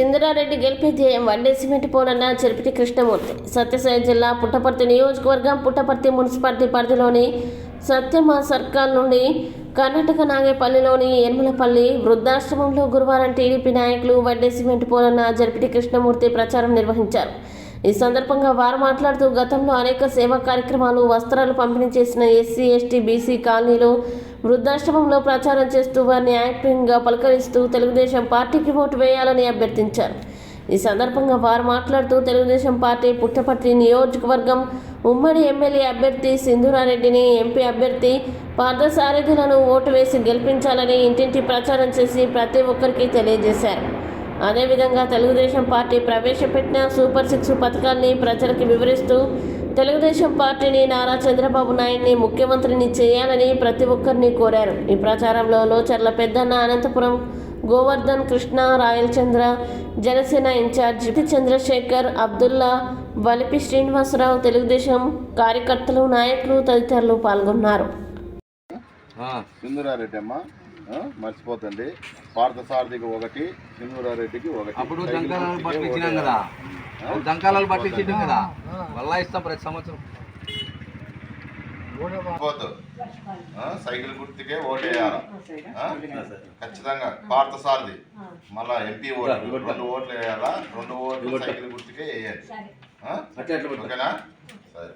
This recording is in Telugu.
సింగరారెడ్డి గెలిపే ధ్యేయం వడ్డే సిమెంట్ పోలన్న చెరుపిటి కృష్ణమూర్తి. సత్యసాయి జిల్లా పుట్టపర్తి నియోజకవర్గం పుట్టపర్తి మున్సిపాలిటీ పరిధిలోని సత్యమ సర్కార్ నుండి కర్ణాటక నాగేపల్లిలోని ఎర్మలపల్లి వృద్ధాశ్రమంలో గురువారం టీడీపీ నాయకులు వడ్డే సిమెంట్ పోలన్న జరిపిటి కృష్ణమూర్తి ప్రచారం నిర్వహించారు. ఈ సందర్భంగా వారు మాట్లాడుతూ గతంలో అనేక సేవా కార్యక్రమాలు వస్త్రాలు పంపిణీ చేసిన ఎస్సీ ఎస్టీ బీసీ కాలనీలో వృద్ధాశ్రమంలో ప్రచారం చేస్తూ వారిని యాక్టివ్గా పలకరిస్తూ తెలుగుదేశం పార్టీకి ఓటు వేయాలని అభ్యర్థించారు. ఈ సందర్భంగా వారు మాట్లాడుతూ తెలుగుదేశం పార్టీ పుట్టపర్తి నియోజకవర్గం ఉమ్మడి ఎమ్మెల్యే అభ్యర్థి సింధురారెడ్డిని ఎంపీ అభ్యర్థి పార్థసారథులను ఓటు వేసి గెలిపించాలని ఇంటింటి ప్రచారం చేసి ప్రతి ఒక్కరికి తెలియజేశారు. అదేవిధంగా తెలుగుదేశం పార్టీ ప్రవేశపెట్టిన సూపర్ సిక్స్ పథకాల్ని ప్రజలకు వివరిస్తూ తెలుగుదేశం పార్టీని నారా చంద్రబాబు నాయుడిని ముఖ్యమంత్రిని చేయాలని ప్రతి ఒక్కరిని కోరారు. ఈ ప్రచారంలో లోచర్ల పెద్దన్న అనంతపురం గోవర్ధన్ కృష్ణ రాయలచంద్ర జనసేన ఇన్ఛార్జ్ చంద్రశేఖర్ అబ్దుల్లా వలిపి శ్రీనివాసరావు తెలుగుదేశం కార్యకర్తలు నాయకులు తదితరులు పాల్గొన్నారు. మర్చిపోతండి. పార్థసారథికి ఒకటి సింధురారెడ్డికి ఒకటి. అప్పుడు ఓటు ఇచ్చినాం కదా. బట్టలు ఇచ్చినాం కదా. మళ్ళా ఇస్తాం ప్రతి సంవత్సరం. సైకిల్ గుర్తుకే ఓటు వేయాలి ఆ? ఖచ్చితంగా. పార్థసారథి మళ్ళా ఎంపీ ఓట్లు రెండు ఓట్లు వేయాలా? రెండు ఓట్లు సైకిల్ గుర్తుకే వేయాలి ఆ? ఓకేనా? సరే.